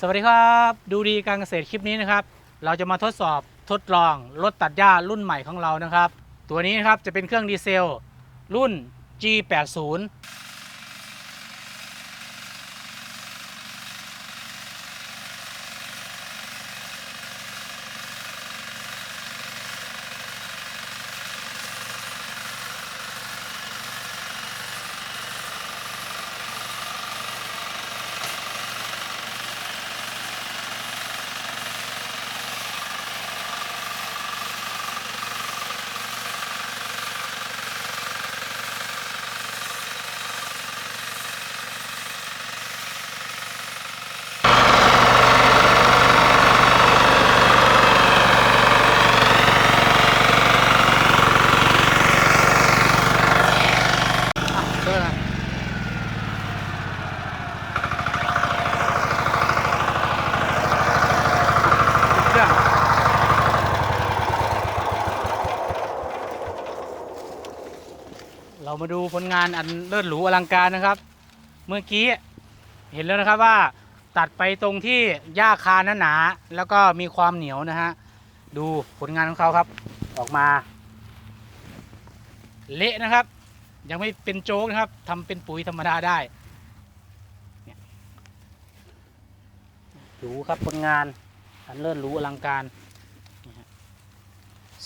สวัสดีครับ ดูดีการเกษตรคลิปนี้นะครับ เราจะมาทดสอบทดลองรถตัดหญ้ารุ่นใหม่ของเรานะครับ ตัวนี้นะครับจะเป็นเครื่องดีเซล รุ่น G80 เรามาดูผลงานอันเลิศหรูอลังการนะครับ เมื่อกี้เห็นแล้วนะครับว่าตัดไปตรงที่หญ้าคาหนาแล้วก็มีความเหนียวนะฮะดูผลงานของเขาครับออกมา เละนะครับ ยังไม่เป็นโจ๊กนะครับทำเป็นปุ๋ยธรรมดาได้ดูครับผลงานอันเลิศหรูอลังการ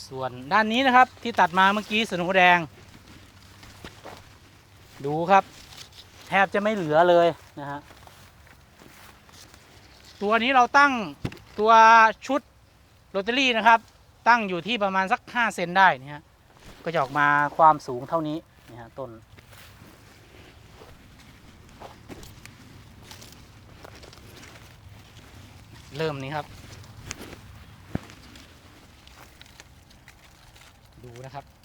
ส่วนด้านนี้นะครับที่ตัดมาเมื่อกี้สนุแดง ดูครับ แทบจะไม่เหลือเลยนะฮะตัวนี้เราตั้งตัวชุดโรตารี่นะครับ ตั้งอยู่ที่ประมาณสัก 5 เซนได้นี่ฮะก็จะออกมาความสูงเท่านี้นี่ฮะต้น เริ่มนี้ครับ ดูนะครับ